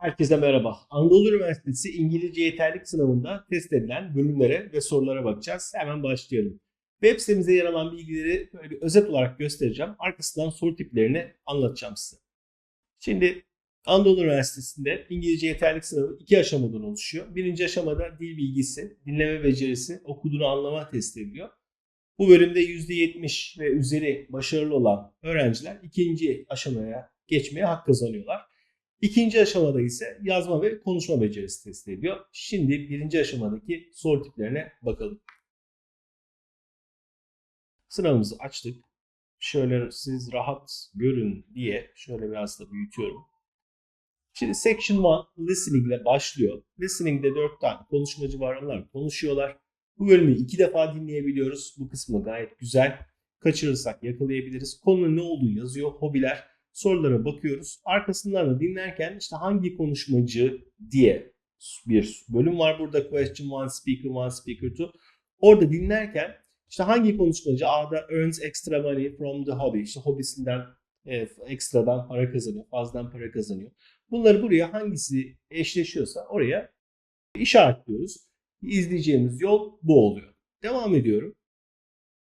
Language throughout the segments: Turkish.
Herkese merhaba. Anadolu Üniversitesi İngilizce Yeterlik Sınavında test edilen bölümlere ve sorulara bakacağız. Hemen başlayalım. Web sitemize yer alan bilgileri böyle bir özet olarak göstereceğim. Arkasından soru tiplerini anlatacağım size. Şimdi Anadolu Üniversitesi'nde İngilizce Yeterlik Sınavı iki aşamadan oluşuyor. Birinci aşamada dil bilgisi, dinleme becerisi, okuduğunu anlama testi ediliyor. Bu bölümde %70 ve üzeri başarılı olan öğrenciler ikinci aşamaya geçmeye hak kazanıyorlar. İkinci aşamada ise yazma ve konuşma becerisi test ediliyor. Şimdi birinci aşamadaki soru tiplerine bakalım. Sınavımızı açtık. Şöyle siz rahat görün diye şöyle biraz da büyütüyorum. Şimdi section 1 listening ile başlıyor. Listening'de 4 tane konuşmacı var. Onlar konuşuyorlar. Bu bölümü iki defa dinleyebiliyoruz. Bu kısmı gayet güzel. Kaçırırsak yakalayabiliriz. Konunun ne olduğu yazıyor. Hobiler, sorulara bakıyoruz. Arkasından da dinlerken işte hangi konuşmacı diye bir bölüm var burada. Question one, speaker one, speaker two. Orada dinlerken işte hangi konuşmacı A'da earns extra money from the hobby. İşte hobisinden e, ekstradan para kazanıyor, fazladan para kazanıyor. Bunları buraya hangisi eşleşiyorsa oraya işaretliyoruz. İzleyeceğimiz yol bu oluyor. Devam ediyorum.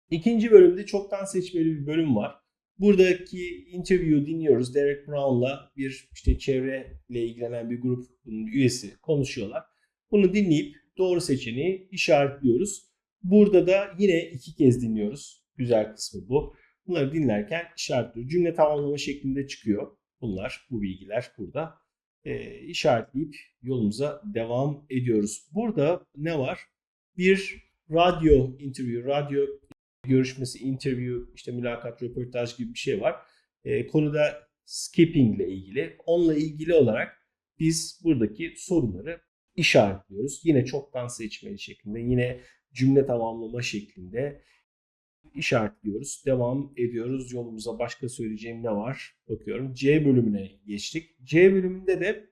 İkinci bölümde çoktan seçmeli bir bölüm var. Buradaki interview dinliyoruz. Derek Brown'la bir işte çevreyle ilgilenen bir grubun üyesi konuşuyorlar. Bunu dinleyip doğru seçeneği işaretliyoruz. Burada da yine iki kez dinliyoruz. Güzel kısmı bu. Bunları dinlerken işaretliyoruz. Cümle tamamlama şeklinde çıkıyor. Bunlar, bu bilgiler burada. E, işaretleyip yolumuza devam ediyoruz. Burada ne var? Bir radyo interview, radyo görüşmesi, interview, işte mülakat, röportaj gibi bir şey var. E, konuda skipping ile ilgili. Onunla ilgili olarak biz buradaki soruları işaretliyoruz. Yine çoktan seçmeli şeklinde, yine cümle tamamlama şeklinde işaretliyoruz. Devam ediyoruz. Yolumuza başka söyleyeceğim ne var? Bakıyorum. C bölümüne geçtik. C bölümünde de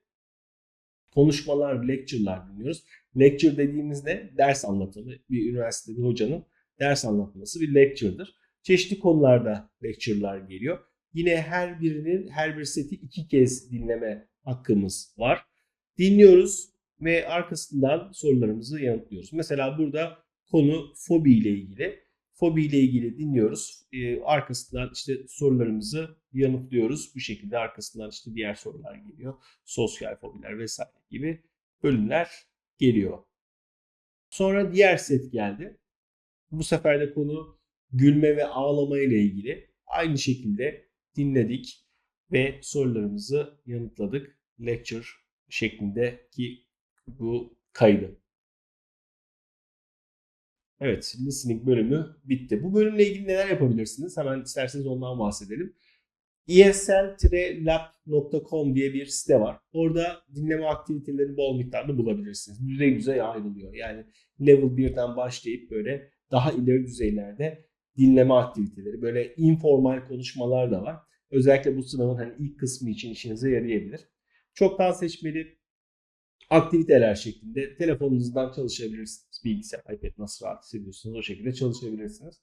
konuşmalar, lecture'lar dinliyoruz. Lecture dediğimiz ne? Ders anlatımı. Bir üniversitede bir hocanın ders anlatması bir lecture'dır. Çeşitli konularda lecture'lar geliyor. Yine her birinin her bir seti iki kez dinleme hakkımız var. Dinliyoruz ve arkasından sorularımızı yanıtlıyoruz. Mesela burada konu fobi ile ilgili. Fobi ile ilgili dinliyoruz. Ee, arkasından işte sorularımızı yanıtlıyoruz. Bu şekilde arkasından işte diğer sorular geliyor. Sosyal fobiler vesaire gibi bölümler geliyor. Sonra diğer set geldi. Bu sefer de konu gülme ve ağlama ile ilgili. Aynı şekilde dinledik ve sorularımızı yanıtladık. Lecture şeklindeki bu kaydı. Evet, listening bölümü bitti. Bu bölümle ilgili neler yapabilirsiniz? Hemen isterseniz ondan bahsedelim. esl-lab.com diye bir site var. Orada dinleme aktivitelerini bol miktarda bulabilirsiniz. Düzey düzey ayrılıyor. Yani level 1'den başlayıp böyle daha ileri düzeylerde dinleme aktiviteleri, böyle informal konuşmalar da var. Özellikle bu sınavın hani ilk kısmı için işinize yarayabilir. Çoktan seçmeli aktiviteler şeklinde telefonunuzdan çalışabilirsiniz. Bilgisayar, iPad nasıl rahat hissediyorsunuz o şekilde çalışabilirsiniz.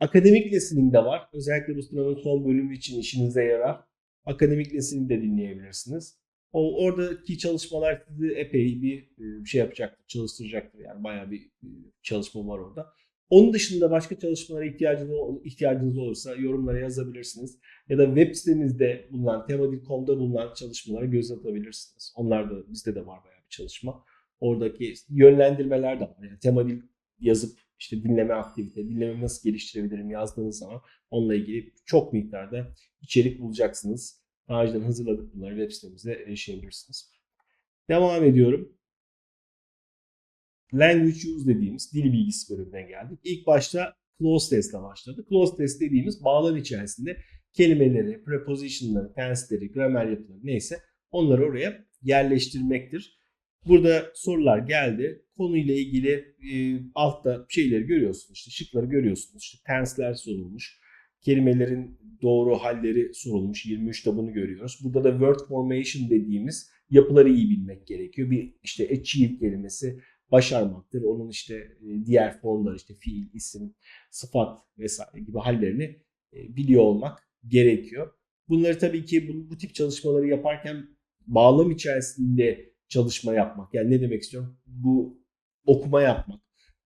Akademik listening de var. Özellikle bu sınavın son bölümü için işinize yarar. Akademik listening de dinleyebilirsiniz. O oradaki çalışmalar sizi epey bir bir şey yapacaktır, çalıştıracaktır. Yani bayağı bir çalışma var orada. Onun dışında başka çalışmalara ihtiyacınız, ihtiyacınız olursa yorumlara yazabilirsiniz. Ya da web sitemizde bulunan, temadil.com'da bulunan çalışmalara göz atabilirsiniz. Onlar da bizde de var bayağı bir çalışma. Oradaki yönlendirmeler de var. Yani temadil yazıp işte dinleme aktivite, dinleme nasıl geliştirebilirim yazdığınız zaman onunla ilgili çok miktarda içerik bulacaksınız. Daha önceden hazırladık bunları web sitemizde erişebilirsiniz. Devam ediyorum. Language use dediğimiz dil bilgisi bölümüne geldik. İlk başta clause test ile başladı. Clause test dediğimiz bağlam içerisinde kelimeleri, prepositionları, tense'leri, gramer yapıları neyse onları oraya yerleştirmektir. Burada sorular geldi. Konuyla ilgili e, altta şeyleri görüyorsunuz. İşte şıkları görüyorsunuz. İşte tense'ler sorulmuş. Kelimelerin doğru halleri sorulmuş. 23'te bunu görüyoruz. Burada da word formation dediğimiz yapıları iyi bilmek gerekiyor. Bir işte achieve kelimesi başarmaktır. Onun işte diğer formları işte fiil, isim, sıfat vesaire gibi hallerini biliyor olmak gerekiyor. Bunları tabii ki bu, bu tip çalışmaları yaparken bağlam içerisinde çalışma yapmak. Yani ne demek istiyorum? Bu okuma yapmak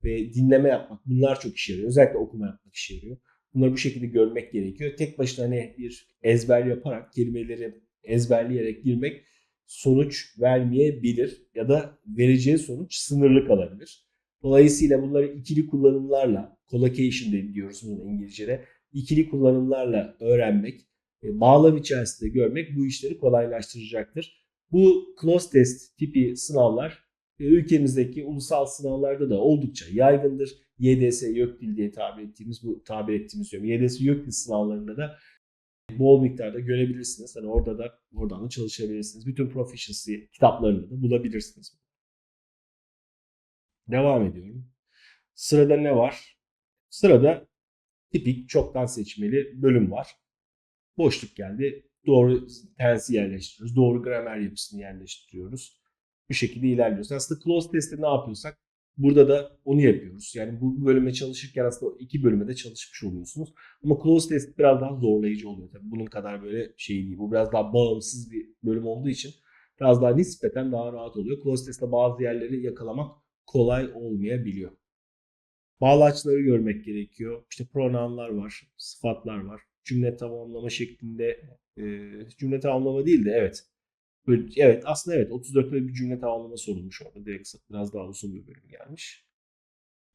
ve dinleme yapmak bunlar çok işe yarıyor. Özellikle okuma yapmak işe yarıyor. Bunları bu şekilde görmek gerekiyor. Tek başına hani bir ezber yaparak kelimeleri ezberleyerek girmek sonuç vermeyebilir ya da vereceği sonuç sınırlı kalabilir. Dolayısıyla bunları ikili kullanımlarla, collocation diyoruz bunu İngilizce'de, ikili kullanımlarla öğrenmek, e, bağlam içerisinde görmek bu işleri kolaylaştıracaktır. Bu close test tipi sınavlar e, ülkemizdeki ulusal sınavlarda da oldukça yaygındır. YDS YÖKDİL diye tabir ettiğimiz bu tabir ettiğimiz diyorum. YDS YÖKDİL sınavlarında da bol miktarda görebilirsiniz. Hani orada da oradan da çalışabilirsiniz. Bütün proficiency kitaplarını da bulabilirsiniz. Devam ediyorum. Sırada ne var? Sırada tipik çoktan seçmeli bölüm var. Boşluk geldi. Doğru tensi yerleştiriyoruz. Doğru gramer yapısını yerleştiriyoruz. Bu şekilde ilerliyoruz. Aslında close test'te ne yapıyorsak burada da onu yapıyoruz. Yani bu bölüme çalışırken aslında iki bölüme de çalışmış oluyorsunuz. Ama close test biraz daha zorlayıcı oluyor tabii. Bunun kadar böyle şey değil. Bu biraz daha bağımsız bir bölüm olduğu için biraz daha nispeten daha rahat oluyor. Close test'te bazı yerleri yakalamak kolay olmayabiliyor. Bağlaçları görmek gerekiyor. İşte pronounlar var, sıfatlar var. Cümle tamamlama şeklinde e, cümle tamamlama değil de evet. Böyle, evet aslında evet 34'te bir cümle tamamlama sorulmuş orada. Direkt biraz daha uzun bir bölüm gelmiş.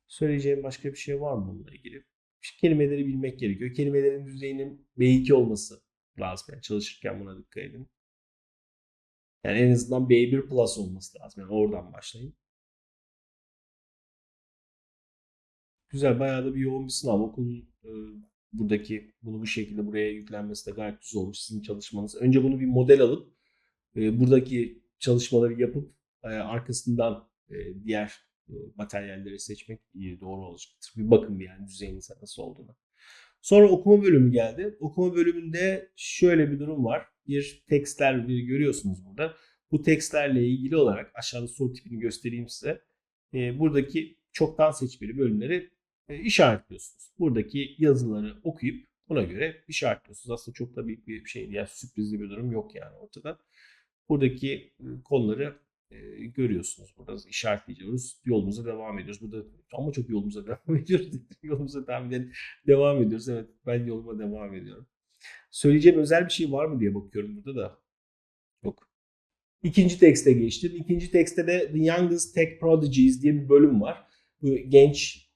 Söyleyeceğim başka bir şey var mı bununla ilgili? İşte kelimeleri bilmek gerekiyor. Kelimelerin düzeyinin B2 olması lazım. Yani çalışırken buna dikkat edin. Yani en azından B1 plus olması lazım. Yani oradan başlayın. Güzel bayağı da bir yoğun bir sınav. Okulun e, buradaki bunu bu şekilde buraya yüklenmesi de gayet güzel olmuş sizin çalışmanız. Önce bunu bir model alıp e, buradaki çalışmaları yapıp e, arkasından e, diğer e, materyalleri seçmek doğru olacaktır. Bir bakın yani düzeyiniz nasıl olduğunu. Sonra okuma bölümü geldi. Okuma bölümünde şöyle bir durum var. Bir tekstler bir görüyorsunuz burada. Bu tekstlerle ilgili olarak aşağıda soru tipini göstereyim size. Buradaki çoktan seçmeli bölümleri işaretliyorsunuz. Buradaki yazıları okuyup buna göre işaretliyorsunuz. Aslında çok da büyük bir şey değil. Yani sürprizli bir durum yok yani ortada. Buradaki konuları görüyorsunuz. Burada işaretleyeceğiz. Yolumuza devam ediyoruz. Burada ama çok yolumuza devam ediyoruz. yolumuza devam, devam ediyoruz. Evet ben yoluma devam ediyorum. Söyleyeceğim özel bir şey var mı diye bakıyorum burada da. Yok. İkinci tekste geçtim. İkinci tekste de The Youngest Tech Prodigies diye bir bölüm var. Bu genç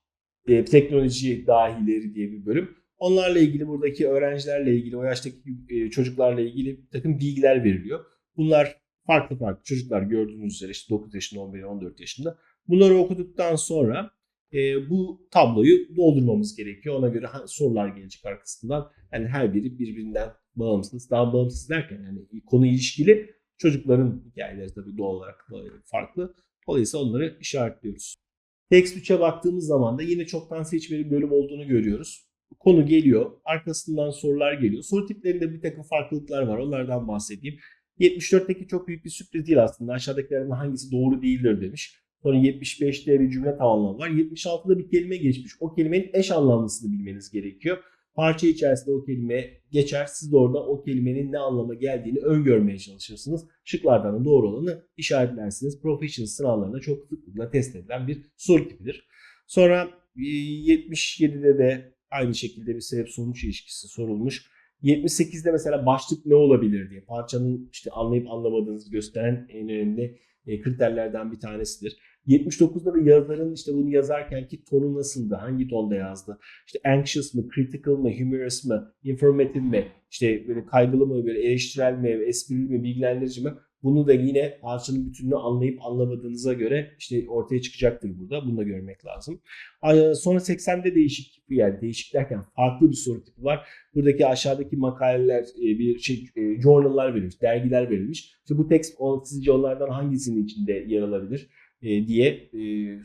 e, teknoloji dahileri diye bir bölüm. Onlarla ilgili buradaki öğrencilerle ilgili, o yaştaki e, çocuklarla ilgili bir takım bilgiler veriliyor. Bunlar farklı farklı çocuklar gördüğünüz üzere işte 9 yaşında, 11, 14 yaşında. Bunları okuduktan sonra e, bu tabloyu doldurmamız gerekiyor. Ona göre sorular gelecek arkasından. Yani her biri birbirinden bağımsız. Daha bağımsız derken yani konu ilişkili çocukların hikayeleri tabii doğal olarak farklı. Dolayısıyla onları işaretliyoruz. Text 3'e baktığımız zaman da yine çoktan seçmeli bölüm olduğunu görüyoruz. Konu geliyor, arkasından sorular geliyor. Soru tiplerinde bir takım farklılıklar var, onlardan bahsedeyim. 74'teki çok büyük bir sürpriz değil aslında. Aşağıdakilerden hangisi doğru değildir demiş. Sonra 75'te bir cümle tamamlama var. 76'da bir kelime geçmiş. O kelimenin eş anlamlısını bilmeniz gerekiyor. Parça içerisinde o kelime geçer. Siz de orada o kelimenin ne anlama geldiğini öngörmeye çalışırsınız. Şıklardan da doğru olanı işaretlersiniz. Proficiency sınavlarında çok sıklıkla test edilen bir soru tipidir. Sonra 77'de e, de aynı şekilde bir sebep sonuç ilişkisi sorulmuş. 78'de mesela başlık ne olabilir diye parçanın işte anlayıp anlamadığınızı gösteren en önemli e, kriterlerden bir tanesidir. 79'da da yazarın işte bunu yazarken ki tonu nasıldı? Hangi tonda yazdı? İşte anxious mı, critical mı, humorous mı, informative mi? İşte böyle kaygılı mı, böyle eleştirel mi, esprili mi, bilgilendirici mi? Bunu da yine parçanın bütününü anlayıp anlamadığınıza göre işte ortaya çıkacaktır burada. Bunu da görmek lazım. Sonra 80'de değişik yani değişik derken farklı bir soru tipi var. Buradaki aşağıdaki makaleler e, bir şey e, journal'lar verilmiş, dergiler verilmiş. İşte bu tekst sizce onlardan hangisinin içinde yer alabilir e, diye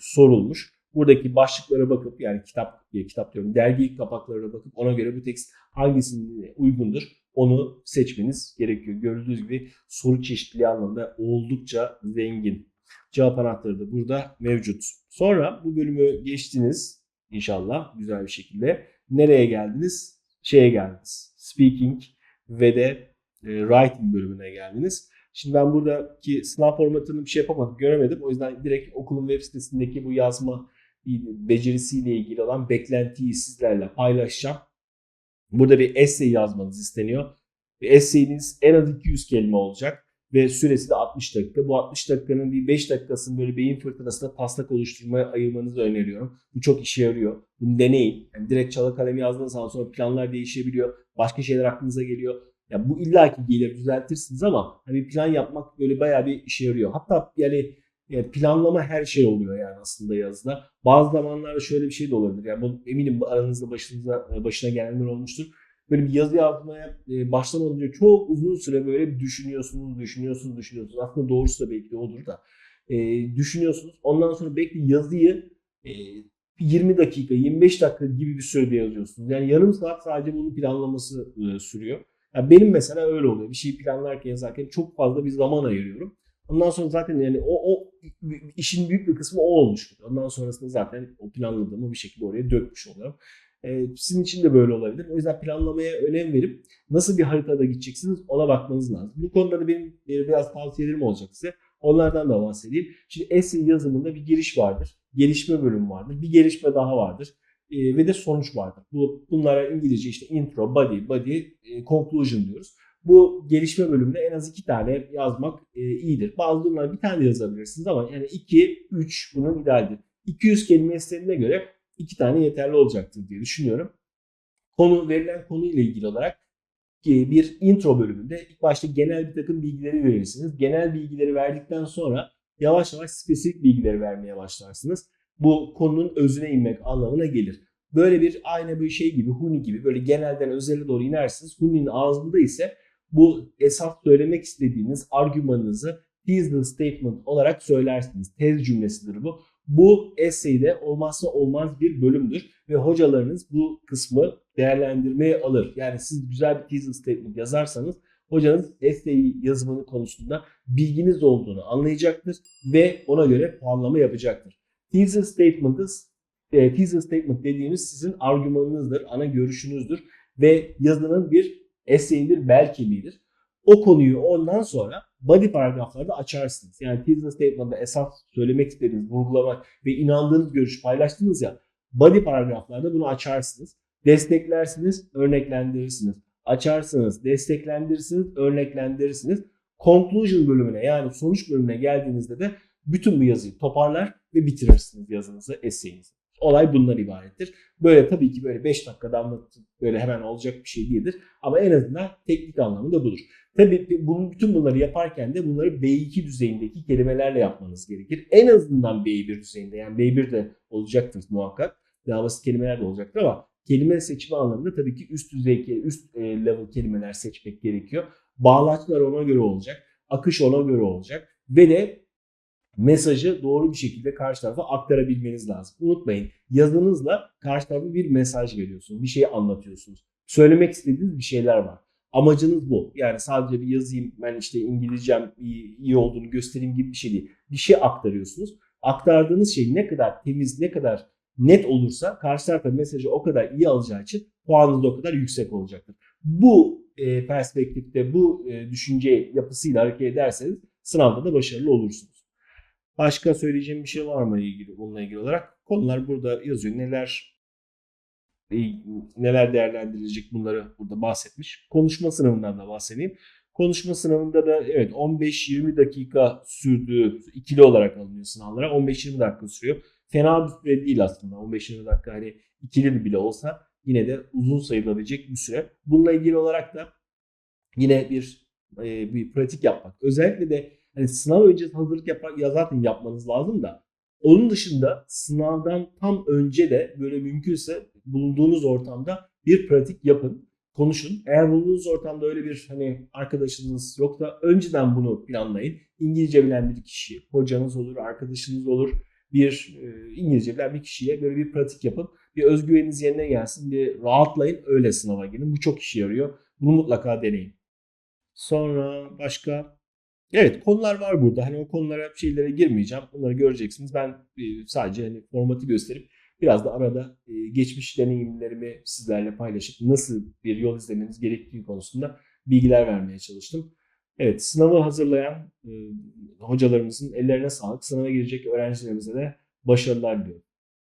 sorulmuş. Buradaki başlıklara bakıp yani kitap kitap diyorum dergi kapaklarına bakıp ona göre bu tekst hangisine uygundur onu seçmeniz gerekiyor. Gördüğünüz gibi soru çeşitliliği anlamında oldukça zengin. Cevap anahtarı da burada mevcut. Sonra bu bölümü geçtiniz inşallah güzel bir şekilde. Nereye geldiniz? Şeye geldiniz. Speaking ve de e, writing bölümüne geldiniz. Şimdi ben buradaki sınav formatını bir şey yapamadım, göremedim. O yüzden direkt okulun web sitesindeki bu yazma becerisiyle ilgili olan beklentiyi sizlerle paylaşacağım. Burada bir essay yazmanız isteniyor. Essayiniz en az 200 kelime olacak ve süresi de 60 dakika. Bu 60 dakikanın bir 5 dakikasını böyle beyin fırtınasında taslak oluşturmaya ayırmanızı öneriyorum. Bu çok işe yarıyor. Bunu deneyin. Yani direkt çalı kalemi yazdığınız zaman sonra planlar değişebiliyor. Başka şeyler aklınıza geliyor. Ya bu illaki gelir düzeltirsiniz ama hani plan yapmak böyle bayağı bir işe yarıyor. Hatta yani yani planlama her şey oluyor yani aslında yazıda. Bazı zamanlarda şöyle bir şey de olabilir. Yani bu, eminim aranızda başınıza başına gelenler olmuştur. Böyle bir yazı yazmaya e, başlamadan önce çok uzun süre böyle düşünüyorsunuz, düşünüyorsunuz, düşünüyorsunuz. Aslında doğrusu da belki de odur da. E, düşünüyorsunuz. Ondan sonra belki yazıyı e, 20 dakika, 25 dakika gibi bir sürede yazıyorsunuz. Yani yarım saat sadece bunun planlaması e, sürüyor. Yani benim mesela öyle oluyor. Bir şeyi planlarken yazarken çok fazla bir zaman ayırıyorum. Ondan sonra zaten yani o, o işin büyük bir kısmı o olmuş. Ondan sonrasında zaten o planladığımı bir şekilde oraya dökmüş oluyorum. Ee, sizin için de böyle olabilir. O yüzden planlamaya önem verip nasıl bir haritada gideceksiniz ona bakmanız lazım. Bu konuda da benim biraz tavsiyelerim olacak size. Onlardan da bahsedeyim. Şimdi essay yazımında bir giriş vardır. Gelişme bölümü vardır. Bir gelişme daha vardır. E, ve de sonuç vardır. Bu, bunlara İngilizce işte intro, body, body, e, conclusion diyoruz. Bu gelişme bölümünde en az iki tane yazmak e, iyidir. Bazı durumlarda bir tane de yazabilirsiniz ama yani iki, üç bunun idealdir. 200 kelime istediğine göre iki tane yeterli olacaktır diye düşünüyorum. Konu verilen konuyla ilgili olarak bir intro bölümünde ilk başta genel bir takım bilgileri verirsiniz. Genel bilgileri verdikten sonra yavaş yavaş spesifik bilgileri vermeye başlarsınız. Bu konunun özüne inmek anlamına gelir. Böyle bir aynı bir şey gibi Huni gibi böyle genelden özele doğru inersiniz. Huni'nin ağzında ise bu esas söylemek istediğiniz argümanınızı thesis statement olarak söylersiniz. Tez cümlesidir bu. Bu essay'de olmazsa olmaz bir bölümdür ve hocalarınız bu kısmı değerlendirmeye alır. Yani siz güzel bir thesis statement yazarsanız hocanız essay yazımının konusunda bilginiz olduğunu anlayacaktır ve ona göre puanlama yapacaktır. Thesis statement'ız e, thesis statement dediğimiz sizin argümanınızdır, ana görüşünüzdür ve yazının bir essay'in bir bel kemiğidir. O konuyu ondan sonra body paragraflarda açarsınız. Yani thesis statement'da esas söylemek istediğiniz, vurgulamak ve inandığınız görüşü paylaştınız ya body paragraflarda bunu açarsınız. Desteklersiniz, örneklendirirsiniz. Açarsınız, desteklendirirsiniz, örneklendirirsiniz. Conclusion bölümüne yani sonuç bölümüne geldiğinizde de bütün bu yazıyı toparlar ve bitirirsiniz yazınızı, essayinizi. Olay bundan ibarettir. Böyle tabii ki böyle 5 dakikada anlatıp böyle hemen olacak bir şey değildir. Ama en azından teknik anlamında budur. Tabii bunun, bütün bunları yaparken de bunları B2 düzeyindeki kelimelerle yapmanız gerekir. En azından B1 düzeyinde yani B1 de olacaktır muhakkak. Daha basit kelimeler de olacaktır ama kelime seçimi anlamında tabii ki üst düzey, üst e, level kelimeler seçmek gerekiyor. Bağlaçlar ona göre olacak. Akış ona göre olacak. Ve de mesajı doğru bir şekilde karşı tarafa aktarabilmeniz lazım. Unutmayın yazınızla karşı tarafa bir mesaj veriyorsunuz. Bir şey anlatıyorsunuz. Söylemek istediğiniz bir şeyler var. Amacınız bu. Yani sadece bir yazayım ben işte İngilizcem iyi, iyi olduğunu göstereyim gibi bir şey değil. Bir şey aktarıyorsunuz. Aktardığınız şey ne kadar temiz, ne kadar net olursa karşı tarafta mesajı o kadar iyi alacağı için puanınız da o kadar yüksek olacaktır. Bu e, perspektifte, bu e, düşünce yapısıyla hareket ederseniz sınavda da başarılı olursunuz. Başka söyleyeceğim bir şey var mı ilgili bununla ilgili olarak? Konular burada yazıyor. Neler e, neler değerlendirilecek bunları burada bahsetmiş. Konuşma sınavından da bahsedeyim. Konuşma sınavında da evet 15-20 dakika sürdüğü ikili olarak alınıyor sınavlara. 15-20 dakika sürüyor. Fena bir süre değil aslında. 15-20 dakika hani ikili bile olsa yine de uzun sayılabilecek bir süre. Bununla ilgili olarak da yine bir e, bir pratik yapmak. Özellikle de hani sınav öncesi hazırlık yapar, ya zaten yapmanız lazım da onun dışında sınavdan tam önce de böyle mümkünse bulunduğunuz ortamda bir pratik yapın, konuşun. Eğer bulunduğunuz ortamda öyle bir hani arkadaşınız yoksa önceden bunu planlayın. İngilizce bilen bir kişi, hocanız olur, arkadaşınız olur, bir e, İngilizce bilen bir kişiye böyle bir pratik yapın. Bir özgüveniniz yerine gelsin, bir rahatlayın, öyle sınava girin. Bu çok işe yarıyor. Bunu mutlaka deneyin. Sonra başka Evet konular var burada. Hani o konulara şeylere girmeyeceğim. Bunları göreceksiniz. Ben e, sadece hani formatı gösterip biraz da arada e, geçmiş deneyimlerimi sizlerle paylaşıp nasıl bir yol izlemeniz gerektiği konusunda bilgiler vermeye çalıştım. Evet, sınavı hazırlayan e, hocalarımızın ellerine sağlık. Sınava girecek öğrencilerimize de başarılar diliyorum.